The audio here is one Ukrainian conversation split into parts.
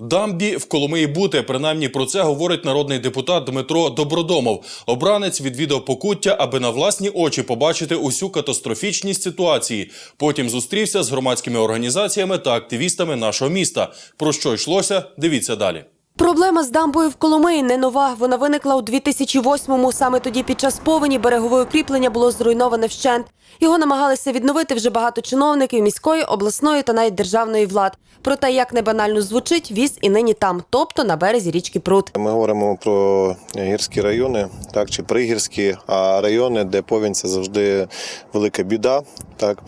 Дамбі в Коломиї бути. Принаймні про це говорить народний депутат Дмитро Добродомов. Обранець відвідав покуття, аби на власні очі побачити усю катастрофічність ситуації. Потім зустрівся з громадськими організаціями та активістами нашого міста. Про що йшлося? Дивіться далі. Проблема з дамбою в Коломиї не нова. Вона виникла у 2008-му. Саме тоді під час повені берегове укріплення було зруйноване вщент. Його намагалися відновити вже багато чиновників міської, обласної та навіть державної влад. Проте, як не банально звучить, віз і нині там, тобто на березі річки Прут. Ми говоримо про гірські райони, так чи пригірські, а райони, де повінь це завжди велика біда. Так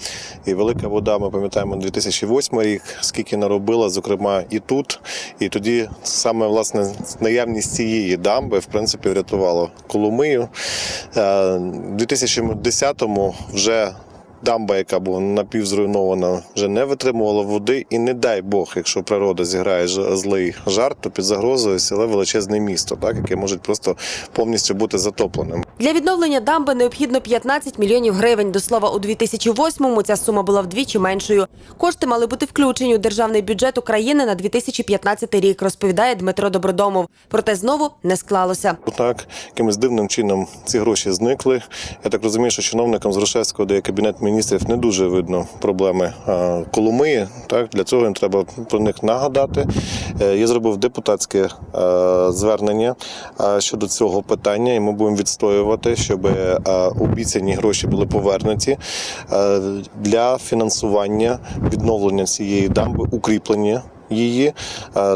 і велика вода. Ми пам'ятаємо 2008 рік, скільки наробила, зокрема і тут. І тоді саме власне наявність цієї дамби в принципі врятувало Коломию. Е, У 2010-му вже дамба, яка була напівзруйнована, вже не витримувала води. І не дай Бог, якщо природа зіграє ж- злий жарт, то під загрозою сіле величезне місто, так яке може просто повністю бути затопленим. Для відновлення дамби необхідно 15 мільйонів гривень. До слова, у 2008-му ця сума була вдвічі меншою. Кошти мали бути включені у державний бюджет України на 2015 рік, розповідає Дмитро Добродомов. Проте знову не склалося. Так, якимось дивним чином ці гроші зникли. Я так розумію, що чиновникам з Грушевського, де є кабінет міністрів, не дуже видно проблеми Коломиї. Так, для цього їм треба про них нагадати. Е, Я зробив депутатське е, звернення щодо цього питання, і ми будемо відстоювати, щоб е, обіцяні гроші були повернуті для фінансування відновлення цієї дамби, укріплення її,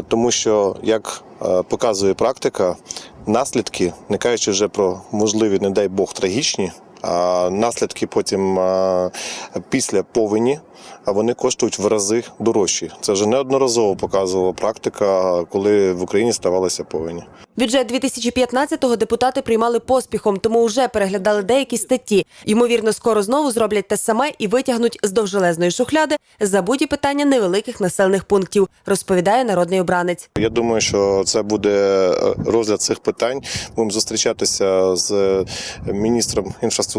тому що як показує практика, наслідки, не кажучи вже про можливі, не дай Бог, трагічні. Наслідки потім після повені, а вони коштують в рази дорожчі. Це вже неодноразово показувала практика, коли в Україні ставалися повені. Бюджет 2015-го депутати приймали поспіхом, тому вже переглядали деякі статті. Ймовірно, скоро знову зроблять те саме і витягнуть з довжелезної шухляди забуті питання невеликих населених пунктів, розповідає народний обранець. Я думаю, що це буде е, розгляд цих питань. Будемо зустрічатися з міністром інфраструктури,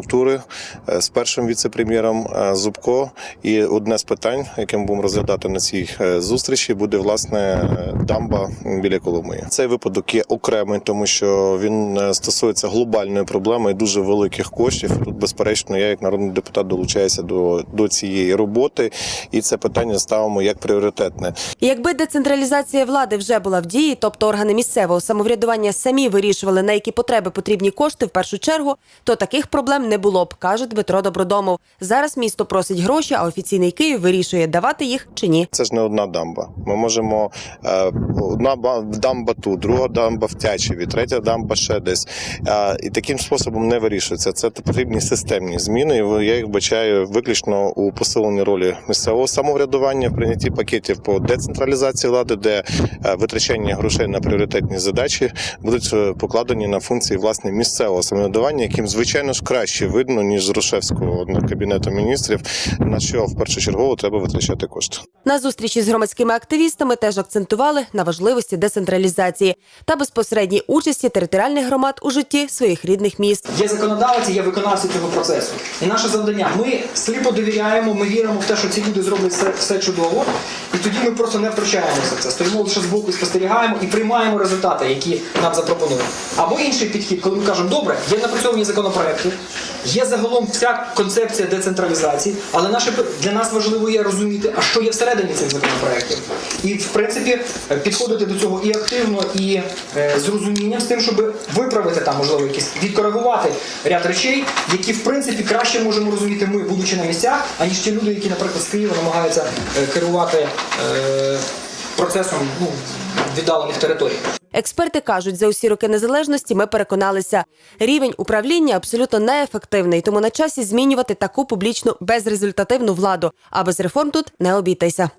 е, з першим віце-прем'єром е, Зубко. І одне з питань, яке ми будемо розглядати на цій е, зустрічі, буде власне дамба біля Коломиї. Цей випадок є окремий, тому що він стосується глобальної проблеми і дуже великих коштів. Тут, безперечно, я як народний депутат долучаюся до, до цієї роботи, і це питання ставимо як пріоритетне. Якби децентралізація влади вже була в дії, тобто органи місцевого самоврядування самі вирішували, на які потреби потрібні кошти в першу чергу, то таких проблем не було б, каже Дмитро Добродомов. Зараз місто просить гроші, а офіційний Київ вирішує, давати їх чи ні. Це ж не одна дамба. Ми можемо е, одна ба- дамба тут, друга дамба в Тячеві, третя дамба ще десь. Е, і таким способом не вирішується. Це потрібні системні зміни. І я їх бачаю виключно у посиленні ролі місцевого самоврядування, в прийнятті пакетів по децентралізації влади, де е, витрачання грошей на пріоритетні задачі будуть покладені на функції власне місцевого самоврядування, яким звичайно ж краще видно ніж з Рушевського кабінету міністрів, на що в першочергово треба витрачати кошти. На зустрічі з громадськими активістами теж акцентували на важливості децентралізації та безпосередній участі територіальних громад у житті своїх рідних міст. Є законодавець, і є виконавці цього процесу. І наше завдання. Ми сліпо довіряємо, ми віримо в те, що ці люди зроблять все, все чудово. І тоді ми просто не втручаємося в це. Стоїмо лише збоку і спостерігаємо і приймаємо результати, які нам запропонують. Або інший підхід, коли ми кажемо, добре, є напрацьовані законопроекти, є загалом вся концепція децентралізації, але наше для нас важливо є розуміти, а що є всередині цих законопроектів. І в принципі підходити до цього і активно, і е, з розумінням з тим, щоб виправити там, можливо, якісь відкоригувати ряд речей, які в принципі краще можемо розуміти ми, будучи на місцях, аніж ті люди, які, наприклад, з Києва намагаються е, керувати е, процесом ну, віддалених територій. Експерти кажуть, за усі роки незалежності ми переконалися, рівень управління абсолютно неефективний, тому на часі змінювати таку публічну безрезультативну владу. А без реформ тут не обійтися.